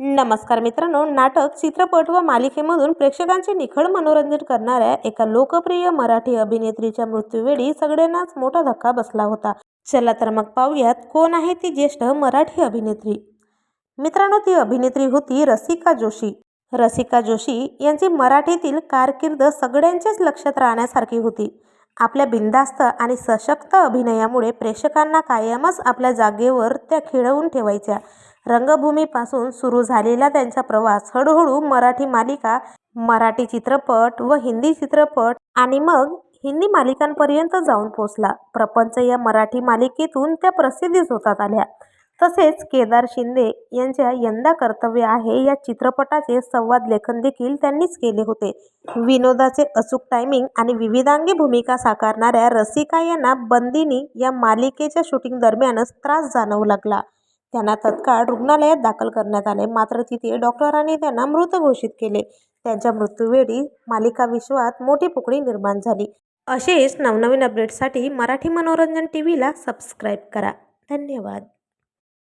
नमस्कार मित्रांनो नाटक चित्रपट व मालिकेमधून प्रेक्षकांचे निखळ मनोरंजन करणाऱ्या एका लोकप्रिय मराठी अभिनेत्रीच्या मृत्यूवेळी सगळ्यांनाच मोठा धक्का बसला होता. चला तर मग पाहूयात कोण आहे ती ज्येष्ठ मराठी अभिनेत्री. मित्रांनो ती अभिनेत्री होती रसिका जोशी. रसिका जोशी यांची मराठीतील कारकीर्द सगळ्यांच्याच लक्षात राहण्यासारखी होती. आपल्या बिनधास्त आणि सशक्त अभिनयामुळे प्रेक्षकांना कायमच आपल्या जागेवर त्या खिळवून ठेवायच्या. रंगभूमीपासून सुरू झालेला त्यांचा प्रवास हळूहळू मराठी मालिका मराठी चित्रपट व हिंदी चित्रपट आणि मग हिंदी मालिकांपर्यंत जाऊन पोचला प्रपंच या मराठी मालिकेतून त्या प्रसिद्धीस होतात आल्या. तसेच केदार शिंदे यांच्या यंदा कर्तव्य आहे या चित्रपटाचे संवाद लेखन देखील त्यांनीच केले होते. विनोदाचे अचूक टायमिंग आणि विविधांगी भूमिका साकारणाऱ्या रसिका यांना बंदिनी या मालिकेच्या शूटिंग दरम्यानच त्रास जाणवू लागला. त्यांना तत्काळ रुग्णालयात दाखल करण्यात आले. मात्र तिथे डॉक्टरांनी त्यांना मृत घोषित केले. त्यांच्या मृत्यूवेळी मालिका विश्वात मोठी पुकळी निर्माण झाली. असेच नवनवीन अपडेट्ससाठी मराठी मनोरंजन टी व्हीला सबस्क्राईब करा. धन्यवाद.